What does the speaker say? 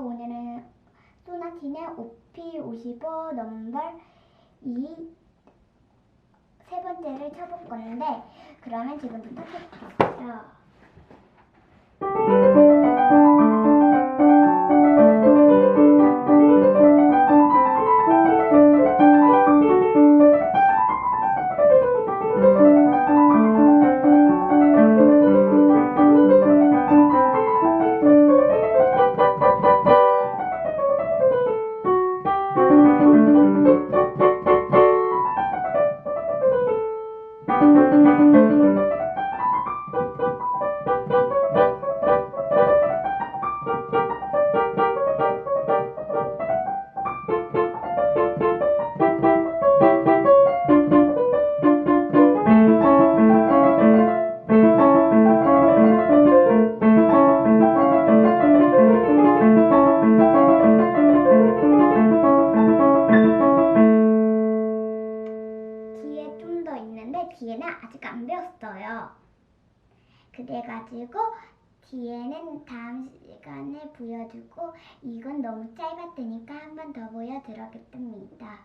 오늘은 소나티네 OP55 넘버 2세 번째를 쳐볼 건데 그러면 지금부터 쳐볼게요. 뒤에 좀 더 있는데 뒤에는 아직 안 배웠어요. 그래가지고 뒤에는 다음 시간에 보여주고 이건 너무 짧았으니까 한 번 더 보여드리겠습니다.